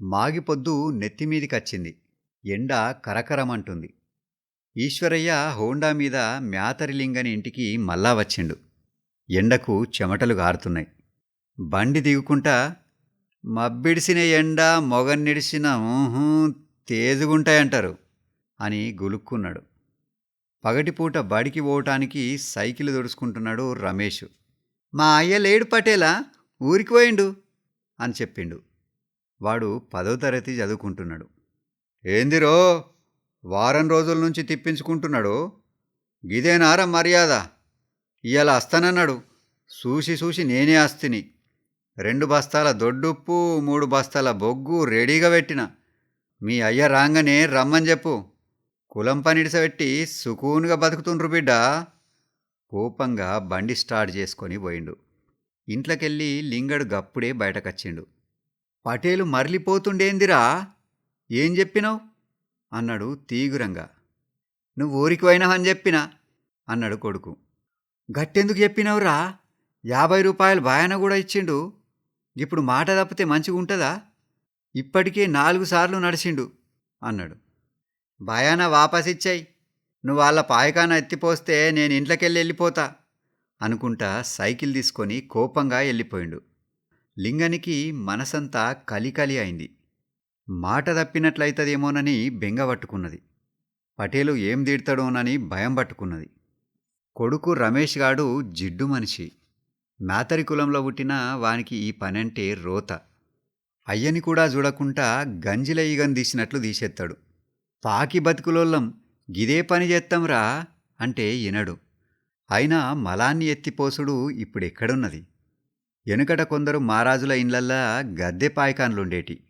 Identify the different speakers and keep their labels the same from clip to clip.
Speaker 1: మాగిపొద్దు నెత్తిమీదికచ్చింది ఎండ కరకరమంటుంది. ఈశ్వరయ్య హోండా మీద మ్యాతరిలింగని ఇంటికి మళ్ళా వచ్చిండు. ఎండకు చెమటలు గారుతున్నాయి. బండి దిగుకుంటా మబ్బిడిసిన ఎండ మొగన్నిడిసిన ఊహూ తేజుగుంటాయంటారు అని గులుక్కున్నాడు. పగటిపూట బడికి పోవటానికి సైకిల్ దొడుచుకుంటున్నాడు రమేష్. మా అయ్య లేడు పటేలా? ఊరికి పోయిండు? అని చెప్పిండు. వాడు పదో తరగతి చదువుకుంటున్నాడు. ఏందిరో? వారం రోజుల నుంచి తిప్పించుకుంటున్నాడు. గిదేనారా మర్యాద? ఇవాళ అస్తానన్నాడు. చూసి చూసి నేనే అస్తిని రెండు బస్తాల దొడ్డుప్పు మూడు బస్తాల బొగ్గు రెడీగా పెట్టిన. మీ అయ్య రాగానే రమ్మని చెప్పు. కులం పనిడిసబెట్టి సుకూనుగా బతుకుతుండ్రు బిడ్డ. కోపంగా బండి స్టార్ట్ చేసుకొని పోయిండు. ఇంట్లోకెళ్ళి లింగడు గప్పుడే బయటకొచ్చిండు. పటేలు మరలిపోతుండేందిరా? ఏం చెప్పినావు? అన్నాడు తీగురంగా. నువ్వు ఊరికి పోయినావని చెప్పినా? అన్నాడు కొడుకు. గట్టెందుకు చెప్పినావురా? యాభై రూపాయలు బాయన కూడా ఇచ్చిండు. ఇప్పుడు మాట తప్పితే మంచిగా ఉంటుందా? ఇప్పటికే నాలుగు సార్లు నడిచిండు అన్నాడు. భయాన వాపసిచ్చాయి నువ్వు వాళ్ళ పాయకాన ఎత్తిపోస్తే నేను ఇంట్లోకెళ్ళి వెళ్ళిపోతా అనుకుంటా సైకిల్ తీసుకొని కోపంగా వెళ్ళిపోయిండు. లింగనికి మనసంతా కలికలి అయింది. మాట తప్పినట్లయితదేమోనని బెంగ పట్టుకున్నది. పటేలు ఏం తీడతాడోనని భయం పట్టుకున్నది. కొడుకు రమేష్ గాడు జిడ్డు మనిషి. మేతరి కులంలో పుట్టిన వానికి ఈ పనంటే రోత. అయ్యని కూడా చూడకుండా గంజిల ఈగను తీసినట్లు తీసేస్తాడు పాకి బతుకులోళ్ళం గిదే పని చేత్తంరా అంటే ఇనడు. అయినా మలాన్ని ఎత్తిపోసుడు ఇప్పుడెక్కడున్నది? వెనుకట కొందరు మహారాజుల ఇండ్లల్లా గద్దె పాయకాన్లుండేటి.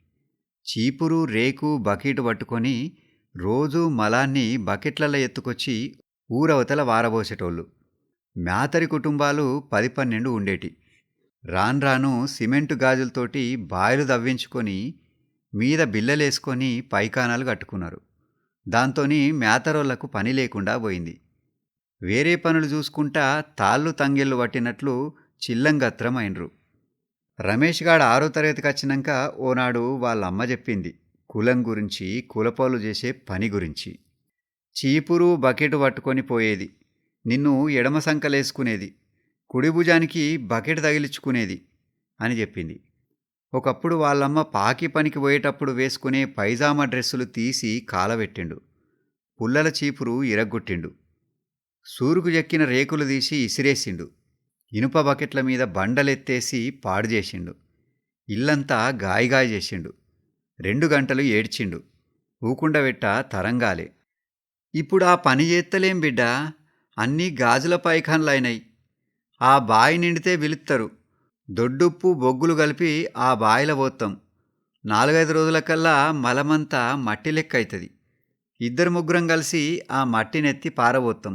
Speaker 1: చీపురు రేకు బకెట్ పట్టుకొని రోజూ మలాన్ని బకెట్లలో ఎత్తుకొచ్చి ఊరవతల వారబోసేటోళ్ళు. మేతరి కుటుంబాలు పది పన్నెండు ఉండేటి. రాను రాను సిమెంటు గాజులతోటి బాయిలు దవ్వించుకొని మీద బిల్లలేసుకొని పైకానాలు కట్టుకున్నారు. దాంతోని మేతరోళ్ళకు పని లేకుండా పోయింది. వేరే పనులు చూసుకుంటా తాళ్ళు తంగెళ్ళు పట్టినట్లు చిల్లంగత్రమైనరు రమేష్ గాడు ఆరో తరగతికి వచ్చినాక ఓనాడు వాళ్ళమ్మ చెప్పింది కులం గురించి కులపోలు చేసే పని గురించి. చీపురు బకెట్ పట్టుకొని పోయేది నిన్ను ఎడమ సంకలేసుకునేది కుడి భుజానికి బకెట్ తగిలించుకునేది అని చెప్పింది. ఒకప్పుడు వాళ్ళమ్మ పాకి పనికి పోయేటప్పుడు వేసుకునే పైజామా డ్రెస్సులు తీసి కాలబెట్టిండు పుల్లల చీపురు ఇరగ్గొట్టిండు. సూరుకు చెక్కిన రేకులు తీసి ఇసిరేసిండు. ఇనుప బకెట్ల మీద బండలెత్తేసి పాడు చేసిండు. ఇల్లంతా గాయగాయ చేసిండు. రెండు గంటలు ఏడ్చిండు. ఊకుండబెట్ట తరంగాలే. ఇప్పుడు ఆ పని చేత్తలేం బిడ్డ? అన్నీ గాజుల పైఖాన్లైనాయి. ఆ బాయి నిండితే పిలుస్తారు దొడ్డుప్పు బొగ్గులు కలిపి ఆ బాయిల పోతాం నాలుగైదు రోజులకల్లా మలమంతా మట్టి లెక్క అవుతుంది ఇద్దరు ముగ్గురం కలిసి ఆ మట్టినెత్తి పారబోతాం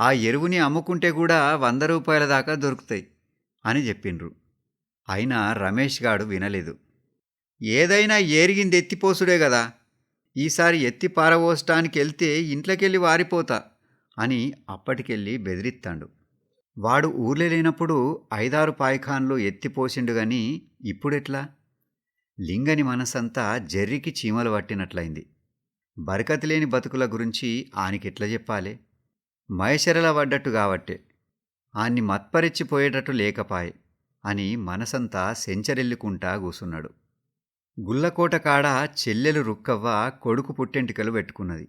Speaker 1: ఆ ఎరువుని అమ్ముకుంటే కూడా వంద రూపాయల దాకా దొరుకుతాయి అని చెప్పిండ్రు. అయినా రమేష్ గాడు వినలేదు. ఏదైనా ఏరిగింది ఎత్తిపోసుడే కదా ఈసారి ఎత్తి పారబోసటానికి వెళ్తే ఇంట్లోకెళ్ళి వారిపోతా అని అప్పటికెళ్ళి బెదిరిస్తాడు వాడు ఊర్లే లేనప్పుడు ఐదారు పాయఖాన్లు ఎత్తిపోసిండు గాని ఇప్పుడెట్లా? లింగని మనసంతా జర్రికి చీమలు పట్టినట్లయింది. బరకతి లేని బతుకుల గురించి ఆనికెట్లా చెప్పాలే? మయశరల పడ్డట్టు కాబట్టే ఆన్ని మత్పరిచిపోయేటట్టు లేకపాయే అని మనసంతా సెంచరెల్లుకుంటా కూసున్నాడు. గుల్లకోట కాడ చెల్లెలు రుక్కవ్వ కొడుకు పుట్టెంటికలు పెట్టుకున్నది.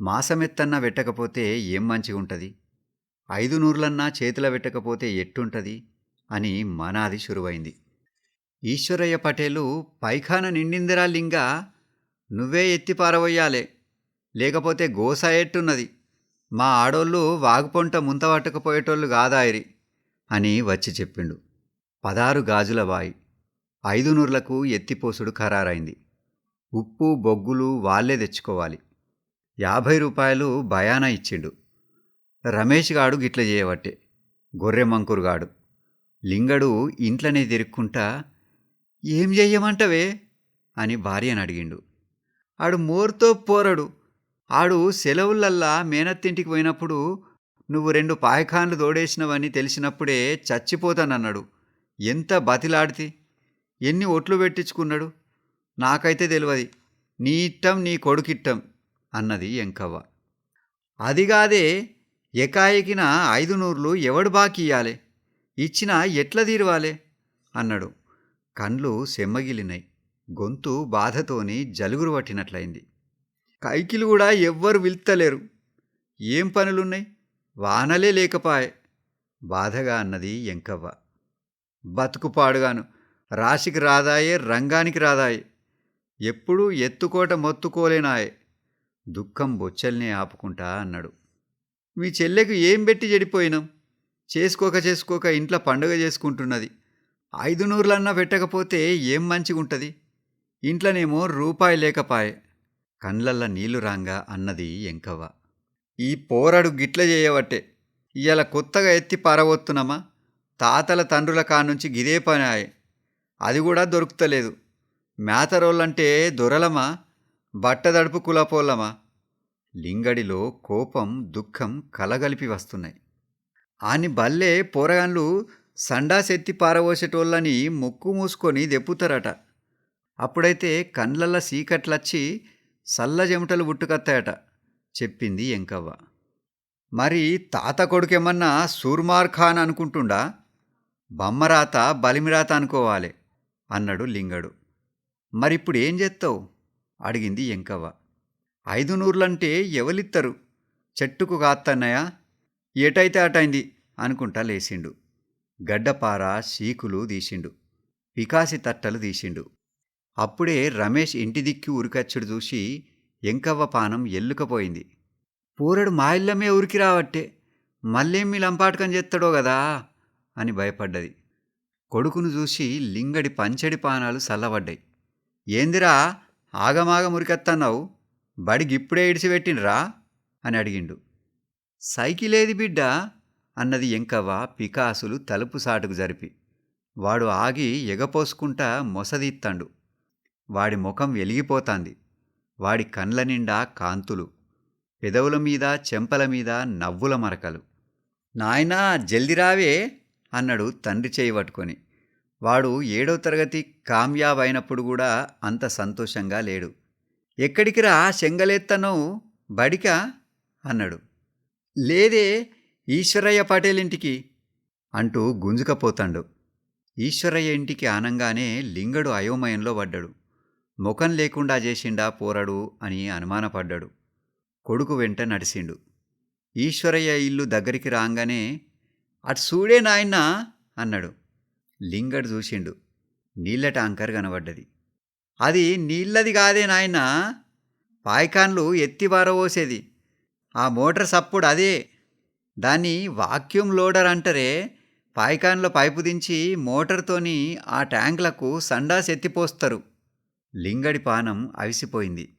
Speaker 1: మాసమెత్తన్నా పెట్టకపోతే ఏం మంచిగుంటది? ఐదు నూర్లన్నా చేతుల పెట్టకపోతే ఎట్టుంటది? అని మనాది శురువైంది ఈశ్వరయ్య పటేలు పైఖాన నిండిందిరా లింగ నువ్వే ఎత్తి పారవయ్యాలే. లేకపోతే గోస ఎట్టున్నది. మా ఆడోళ్ళు వాగుపొంట ముంత పట్టకపోయేటోళ్ళు కాదాయిరి అని వచ్చి చెప్పిండు. పదారు గాజుల బాయి ఐదు నూర్లకు ఎత్తిపోసుడు ఖరారైంది. ఉప్పు బొగ్గులు వాళ్ళే తెచ్చుకోవాలి. యాభై రూపాయలు భయానా ఇచ్చిండు. రమేష్ గాడు గిట్ల చేయబట్టే గొర్రె మంకురుగాడు లింగడు ఇంట్లోనే తిరుక్కుంటా ఏం చెయ్యమంటవే? అని భార్యను అడిగిండు ఆడు మోర్తో పోరడు ఆడు సెలవులల్లా మేనత్తింటికి పోయినప్పుడు నువ్వు రెండు పాయఖాన్లు తోడేసినవని తెలిసినప్పుడే చచ్చిపోతానన్నాడు. ఎంత బతిలాడితే. ఎన్ని ఒట్లు పెట్టించుకున్నాడు. నాకైతే తెలియదు నీ ఇట్టం నీ కొడుకిట్టం అన్నది ఎంకవ్వ. అది కాదే ఎకాయకిన ఐదు నూర్లు ఎవడు బాకీ ఇచ్చినా ఎట్లా తీరవాలే? అన్నాడు. కండ్లు సెమ్మగిలినాయి. గొంతు బాధతోని జలుగురు పట్టినట్లయింది. కైకిలు కూడా ఎవ్వరు విల్తలేరు. ఏం పనులున్నాయి? వానలే లేకపాయే. బాధగా అన్నది ఎంకవ్వ. బతుకుపాడుగాను రాశికి రాదాయే రంగానికి రాదాయే. ఎప్పుడూ ఎత్తుకోట మొత్తుకోలేనాయే. దుఃఖం బొచ్చల్నే ఆపుకుంటా అన్నాడు. మీ చెల్లెకు ఏం పెట్టి చెడిపోయినాం? చేసుకోక చేసుకోక ఇంట్లో పండుగ చేసుకుంటున్నది. ఐదు నూరులన్నా పెట్టకపోతే ఏం మంచిగుంటుంది? ఇంట్లోనేమో రూపాయి లేకపాయే. కండ్లల్ల నీళ్ళు రాంగా అన్నది ఎంకవ్వ. ఈ పోరడు గిట్ల చేయవట్టే ఇవాళ కొత్తగా ఎత్తి పారవొత్తున్నామా తాతల తండ్రుల కానుంచి గిదే పని అది కూడా దొరుకుతలేదు. మేతరోళ్ళంటే దొరలమా? బట్టదడుపు కులపోళ్ళమా? లింగడిలో కోపం దుఃఖం కలగలిపి వస్తున్నాయి. ఆని బల్లే పోరగాన్లు సండాసెత్తి పారవోసేటోళ్ళని ముక్కు మూసుకొని దెప్పుతారట. అప్పుడైతే కండ్లల్ల సీకట్లచ్చి సల్ల చెమటలు పుట్టుకత్తాయట చెప్పింది ఎంకవ్వ. మరి తాత కొడుకేమన్నా సూర్మార్ ఖాన్ అనుకుంటుండా? బమ్మరాత బలిమిరాత అనుకోవాలి అన్నాడు లింగడు. మరిప్పుడు ఏం చేస్తావు అడిగింది ఎంకవ్వ. ఐదు నూర్లంటే ఎవలిత్తరు? చెట్టుకు కాత్తన్నయా? ఏటైతే అటైంది? అనుకుంటా లేచిండు. గడ్డపార సీకులు తీసిండు. పికాసి తట్టలు తీసిండు. అప్పుడే రమేష్ ఇంటి దిక్కి ఉరికచ్చడు చూసి ఎంకవ్వ పానం ఎల్లుకపోయింది. పూరడు మా ఇల్లమే ఉరికి రావట్టే మళ్ళేం మీ లంపాటకం చేస్తాడో కదా అని భయపడ్డది. కొడుకును చూసి లింగడి పంచడి పానాలు చల్లబడ్డాయి ఏందిరా ఆగమాగం ఉరికత్తన్నావు? బడికి ఇప్పుడే ఇడిచిపెట్టినరా అని అడిగిండు. సైకిల్ ఏది బిడ్డ అన్నది ఎంకవ్వ పికాసులు తలుపు సాటుకు జరిపి. వాడు ఆగి ఎగపోసుకుంటా మొసదీత్తండు. వాడి ముఖం వెలిగిపోతాంది. వాడి కండ్ల నిండా కాంతులు పెదవుల మీద చెంపల మీద నవ్వుల మరకలు. నాయనా జల్ది రావే! అన్నాడు తండ్రి చేయి పట్టుకొని. వాడు ఏడవ తరగతి కామ్యాబ్ అయినప్పుడు కూడా అంత సంతోషంగా లేడు. ఎక్కడికి రా శంగలేత్తను బడికా? అన్నాడు. లేదే ఈశ్వరయ్య పటేల్ ఇంటికి అంటూ గుంజుకపోతాడు. ఈశ్వరయ్య ఇంటికి ఆనంగానే లింగడు అయోమయంలో పడ్డాడు. ముఖం లేకుండా చేసిండా పోరడు అని అనుమానపడ్డాడు. కొడుకు వెంట నడిచిండు ఈశ్వరయ్య ఇల్లు దగ్గరికి రాగానే అటు చూడే నాయన అన్నాడు. లింగడు చూసిండు. నీళ్ళ ట్యాంకర్ కనబడ్డది. అది నీళ్ళది కాదే నాయన పాయికాన్లు ఎత్తి పారవోసేది ఆ మోటార్ సప్పుడు అదే. దాన్ని వాక్యూమ్ లోడర్ అంటారే. పాయకాన్లో పైపు దించి మోటార్తోని ఆ ట్యాంకులకు సండాస్ ఎత్తిపోస్తారు. లింగడి పానం అవిసిపోయింది.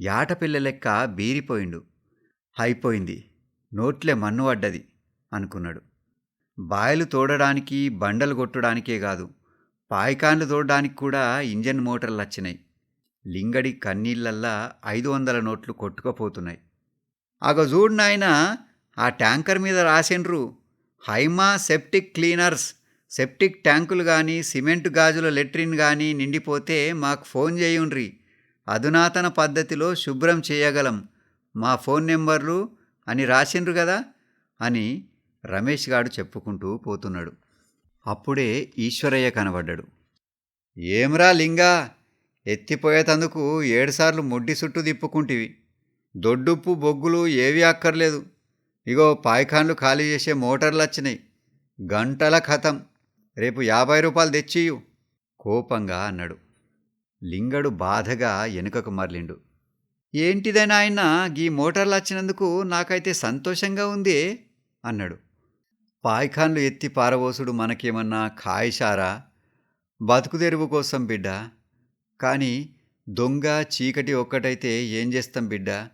Speaker 1: యాటపిల్ల లెక్క బీరిపోయిండు. అయిపోయింది. నోట్లే మన్ను పడ్డది అనుకున్నాడు. బాయలు తోడడానికి బండలు కొట్టడానికే కాదు పాయికాన్లు తోడడానికి కూడా ఇంజన్ మోటార్లు వచ్చినాయి. లింగడి కన్నీళ్ళల్లా ఐదు వందల నోట్లు కొట్టుకపోతున్నాయి. అగ చూడు నాయన ఆ ట్యాంకర్ మీద రాసిండ్రు హైమా సెప్టిక్ క్లీనర్స్ సెప్టిక్ ట్యాంకులు కానీ సిమెంట్ గాజుల లెట్రిన్ కానీ నిండిపోతే మాకు ఫోన్ చేయుండ్రి. అధునాతన పద్ధతిలో శుభ్రం చేయగలం. మా ఫోన్ నెంబర్లు అని రాసిండ్రు కదా అని రమేష్ గాడు చెప్పుకుంటూ పోతున్నాడు. అప్పుడే ఈశ్వరయ్య కనబడ్డాడు. ఏమ్రా లింగా? ఎత్తిపోయేతందుకు ఏడుసార్లు ముడ్డి చుట్టూ తిప్పుకుంటివి. దొడ్డుప్పు బొగ్గులు ఏవి అక్కర్లేదు. ఇగో పాయిఖాన్లు ఖాళీ చేసే మోటార్లు వచ్చినాయి గంటల కథం. రేపు యాభై రూపాయలు తెచ్చియు కోపంగా అన్నాడు. లింగడు బాధగా వెనుకకు మరలిండు. ఏంటిదైనా ఆయన గీ మోటార్లు వచ్చినందుకు నాకైతే సంతోషంగా ఉంది? అన్నాడు. పాయిఖాన్లు ఎత్తి పారబోసుడు మనకేమన్నా ఖాయిషారా? బతుకుదెరువు కోసం బిడ్డ? కానీ దొంగ చీకటి ఒక్కటైతే ఏం చేస్తాం బిడ్డ?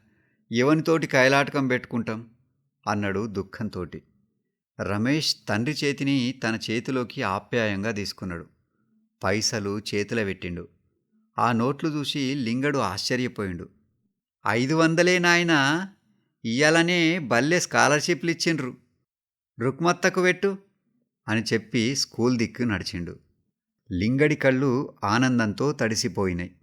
Speaker 1: ఎవనితోటి కైలాటకం పెట్టుకుంటాం? అన్నాడు దుఃఖంతోటి. రమేష్ తండ్రి చేతిని తన చేతిలోకి ఆప్యాయంగా తీసుకున్నాడు. పైసలు చేతిలో పెట్టిండు. ఆ నోట్లు చూసి లింగడు ఆశ్చర్యపోయిండు. ఐదు వందలే నాయన ఇయ్యాలనే బల్లే స్కాలర్షిప్లు ఇచ్చిండ్రు. రుక్మత్తకు పెట్టు అని చెప్పి స్కూల్ దిక్కు నడిచిండు. లింగడి కళ్ళు ఆనందంతో తడిసిపోయినాయి.